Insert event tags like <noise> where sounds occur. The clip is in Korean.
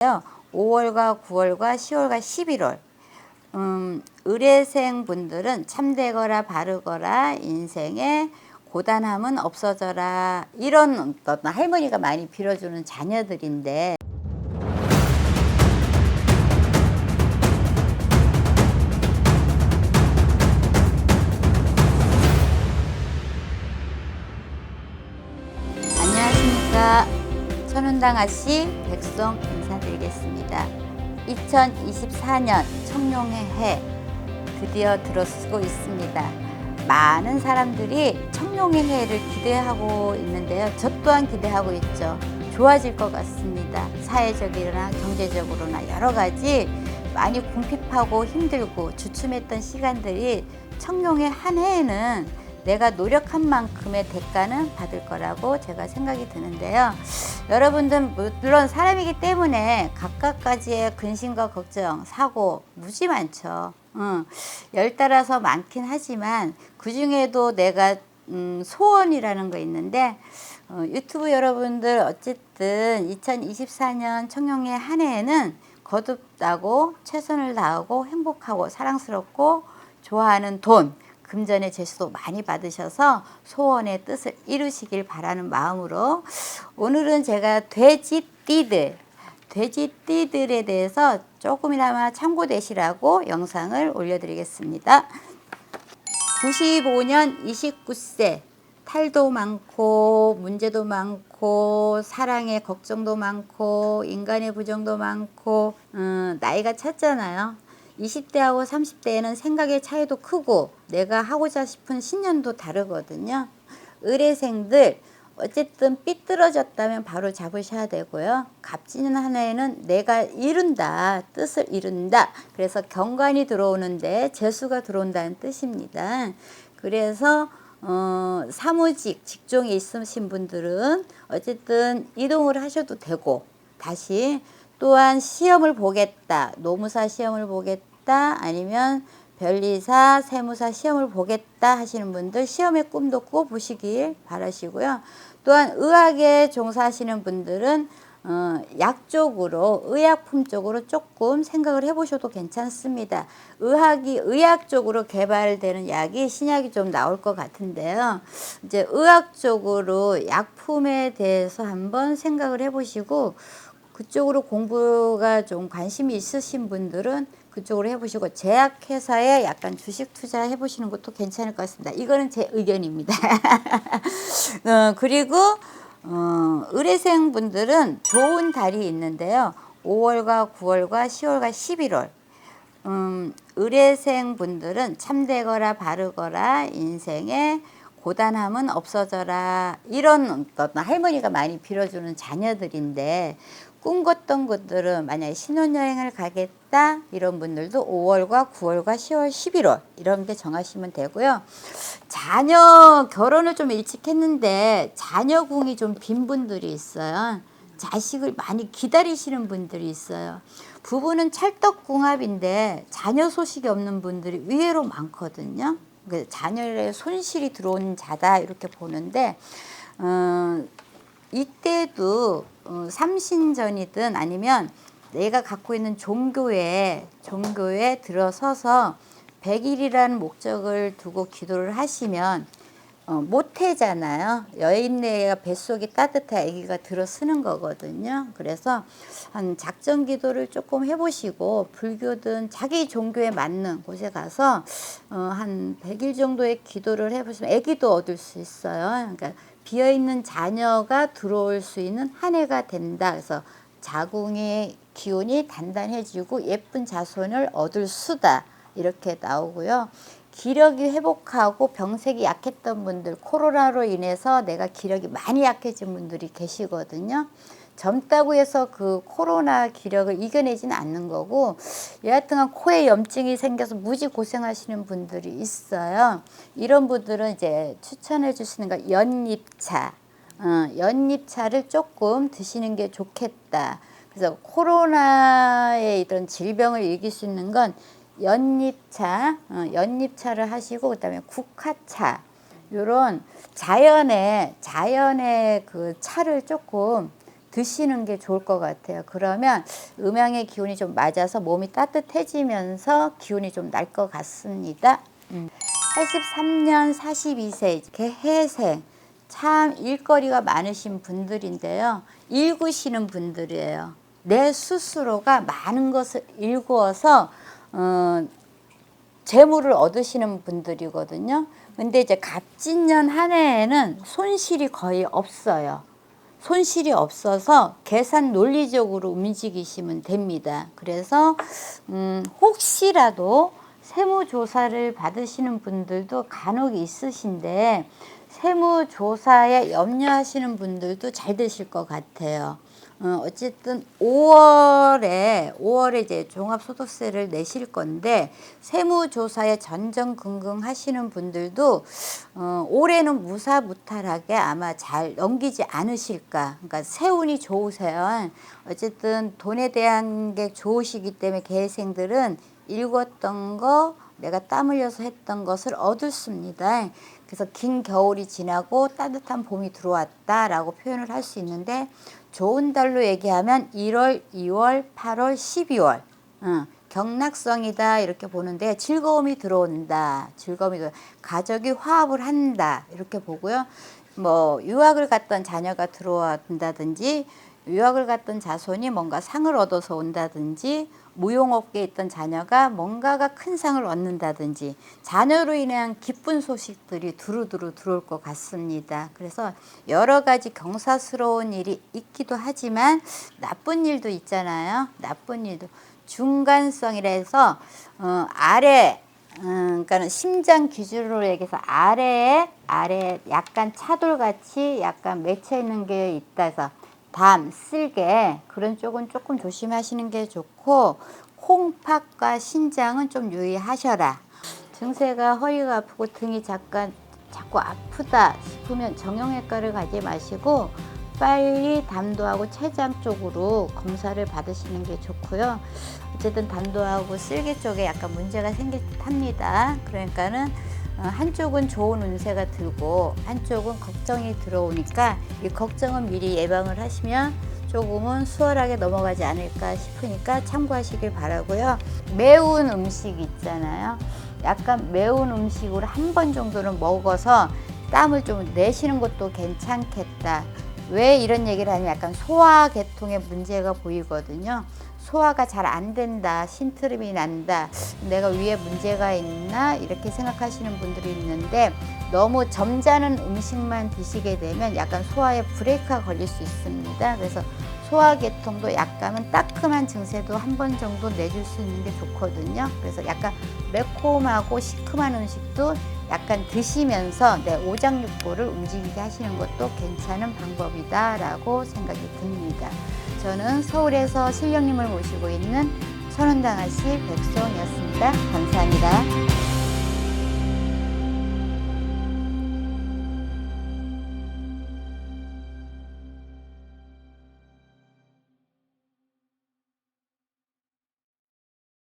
5월과 9월과 10월과 11월. 음, 의뢰생 분들은 참되거라 바르거라 인생에 고단함은 없어져라. 이런 어떤 할머니가 많이 빌어주는 자녀들인데. 안녕하십니까. 천운당 아씨 인사드 리겠습니다. 2024년 청룡의 해 드디어 들어서고 있습니다. 많은 사람들이 청룡의 해를 기대하고 있는데요. 저 또한 기대하고 있죠. 좋아질 것 같습니다. 사회적이나 경제적으로나 여러 가지 많이 궁핍하고 힘들고 주춤했던 시간들이 청룡의 한 해에는 내가 노력한 만큼의 대가는 받을 거라고 제가 생각이 드는데요. 여러분들 물론 사람이기 때문에 각각까지의 근심과 걱정, 사고 무지 많죠. 응. 열 따라서 많긴 하지만 그 중에도 내가 음, 소원이라는 거 있는데 어, 유튜브 여러분들 어쨌든 2024년 청룡의 한 해에는 거듭나고 최선을 다하고 행복하고 사랑스럽고 좋아하는 돈 금전의 제수도 많이 받으셔서 소원의 뜻을 이루시길 바라는 마음으로 오늘은 제가 돼지띠들 돼지띠들에 대해서 조금이나마 참고되시라고 영상을 올려드리겠습니다. 95년 29세 탈도 많고 문제도 많고 사랑의 걱정도 많고 인간의 부정도 많고 음, 나이가 찼잖아요. 20대하고 30대에는 생각의 차이도 크고 내가 하고자 싶은 신념도 다르거든요. 의뢰생들 어쨌든 삐뚤어졌다면 바로 잡으셔야 되고요. 갑지는 한 해에는 내가 이룬다, 뜻을 이룬다. 그래서 경관이 들어오는데 재수가 들어온다는 뜻입니다. 그래서 어, 사무직, 직종에 있으신 분들은 어쨌든 이동을 하셔도 되고 다시 또한 시험을 보겠다, 노무사 시험을 보겠다, 아니면 변리사, 세무사 시험을 보겠다 하시는 분들 시험의 꿈도 꿔보시길 바라시고요. 또한 의학에 종사하시는 분들은 어, 약 쪽으로 의약품 쪽으로 조금 생각을 해보셔도 괜찮습니다. 의학이 의학 쪽으로 개발되는 약이 신약이 좀 나올 것 같은데요. 이제 의학 쪽으로 약품에 대해서 한번 생각을 해보시고 그쪽으로 공부가 좀 관심이 있으신 분들은 그쪽으로 해보시고 제약회사에 약간 주식 투자 해보시는 것도 괜찮을 것 같습니다. 이거는 제 의견입니다. <laughs> 어, 그리고 어, 의뢰생 분들은 좋은 달이 있는데요. 5월과 9월과 10월과 11월. 음, 의뢰생 분들은 참되거라 바르거라 인생에 고단함은 없어져라. 이런 어떤 할머니가 많이 빌어주는 자녀들인데 꿈꿨던 것들은 만약에 신혼여행을 가겠다 이런 분들도 5월과 9월과 10월 11월 이런 게 정하시면 되고요. 자녀 결혼을 좀 일찍 했는데 자녀궁이 좀 빈 분들이 있어요. 자식을 많이 기다리시는 분들이 있어요. 부부는 찰떡궁합인데 자녀 소식이 없는 분들이 의외로 많거든요. 그 자녀의 손실이 들어온 자다 이렇게 보는데 어, 이때도 어, 삼신전이든 아니면 내가 갖고 있는 종교에 종교에 들어서서 백일이라는 목적을 두고 기도를 하시면 어, 모태잖아요. 여인네가 뱃속이 따뜻해 아기가 들어서는 거거든요. 그래서 한 작전 기도를 조금 해보시고 불교든 자기 종교에 맞는 곳에 가서 어, 한 100일 정도의 기도를 해보시면 아기도 얻을 수 있어요. 그러니까 비어있는 자녀가 들어올 수 있는 한 해가 된다. 그래서 자궁의 기운이 단단해지고 예쁜 자손을 얻을 수다. 이렇게 나오고요. 기력이 회복하고 병색이 약했던 분들, 코로나로 인해서 내가 기력이 많이 약해진 분들이 계시거든요. 젊다고 해서 그 코로나 기력을 이겨내지는 않는 거고 여하튼간 코에 염증이 생겨서 무지 고생하시는 분들이 있어요. 이런 분들은 이제 추천해 주시는 거 연잎차, 어, 연잎차를 조금 드시는 게 좋겠다. 그래서 코로나의 이런 질병을 이길 수 있는 건 연잎차, 어, 연잎차를 하시고 그다음에 국화차 요런 자연의 자연의 그 차를 조금 드시는 게 좋을 것 같아요. 그러면 음양의 기운이 좀 맞아서 몸이 따뜻해지면서 기운이 좀 날 것 같습니다. 음. 83년 42세 개해생 참 일거리가 많으신 분들인데요. 일구시는 분들이에요. 내 스스로가 많은 것을 일구어서 어, 재물을 얻으시는 분들이거든요. 근데 이제 갑진년 한 해에는 손실이 거의 없어요. 손실이 없어서 계산 논리적으로 움직이시면 됩니다. 그래서 음, 혹시라도 세무조사를 받으시는 분들도 간혹 있으신데 세무조사에 염려하시는 분들도 잘 되실 것 같아요. 어, 어쨌든 5월에 5월에 이제 종합소득세를 내실 건데 세무조사에 전전긍긍 하시는 분들도 어, 올해는 무사무탈하게 아마 잘 넘기지 않으실까. 그러니까 세운이 좋으세요. 어쨌든 돈에 대한 게 좋으시기 때문에 계생들은 읽었던 거 내가 땀 흘려서 했던 것을 얻었습니다. 그래서 긴 겨울이 지나고 따뜻한 봄이 들어왔다라고 표현을 할 수 있는데 좋은 달로 얘기하면 1월, 2월, 8월, 12월 응, 경락성이다 이렇게 보는데 즐거움이 들어온다. 즐거움이 가족이 화합을 한다 이렇게 보고요. 뭐 유학을 갔던 자녀가 들어온다든지 유학을 갔던 자손이 뭔가 상을 얻어서 온다든지 무용업계에 있던 자녀가 뭔가가 큰 상을 얻는다든지 자녀로 인한 기쁜 소식들이 두루두루 들어올 것 같습니다. 그래서 여러 가지 경사스러운 일이 있기도 하지만 나쁜 일도 있잖아요. 나쁜 일도 중간성이라 해서 어, 아래 음, 그러니까는 심장 기준으로 얘기해서 아래에 아래 약간 차돌같이 약간 맺혀 있는 게 있다 해서 담, 쓸개 그런 쪽은 조금 조심하시는 게 좋고 콩팥과 신장은 좀 유의하셔라. 증세가 허리가 아프고 등이 잠깐 자꾸 아프다 싶으면 정형외과를 가지 마시고 빨리 담도하고 췌장 쪽으로 검사를 받으시는 게 좋고요. 어쨌든 담도하고 쓸개 쪽에 약간 문제가 생길 듯 합니다. 그러니까는 어, 한쪽은 좋은 운세가 들고 한쪽은 걱정이 들어오니까 이 걱정은 미리 예방을 하시면 조금은 수월하게 넘어가지 않을까 싶으니까 참고하시길 바라고요. 매운 음식 있잖아요. 약간 매운 음식으로 한 번 정도는 먹어서 땀을 좀 내시는 것도 괜찮겠다. 왜 이런 얘기를 하냐면 약간 소화 계통에 문제가 보이거든요. 소화가 잘 안 된다, 신트름이 난다, 내가 위에 문제가 있나 이렇게 생각하시는 분들이 있는데 너무 점잖은 음식만 드시게 되면 약간 소화에 브레이크가 걸릴 수 있습니다. 그래서 소화계통도 약간은 따끔한 증세도 한 번 정도 내줄 수 있는 게 좋거든요. 그래서 약간 매콤하고 시큼한 음식도 약간 드시면서 내 오장육부를 움직이게 하시는 것도 괜찮은 방법이다라고 생각이 듭니다. 저는 서울에서 신령님을 모시고 있는 선원당아씨 백성이었습니다. 감사합니다.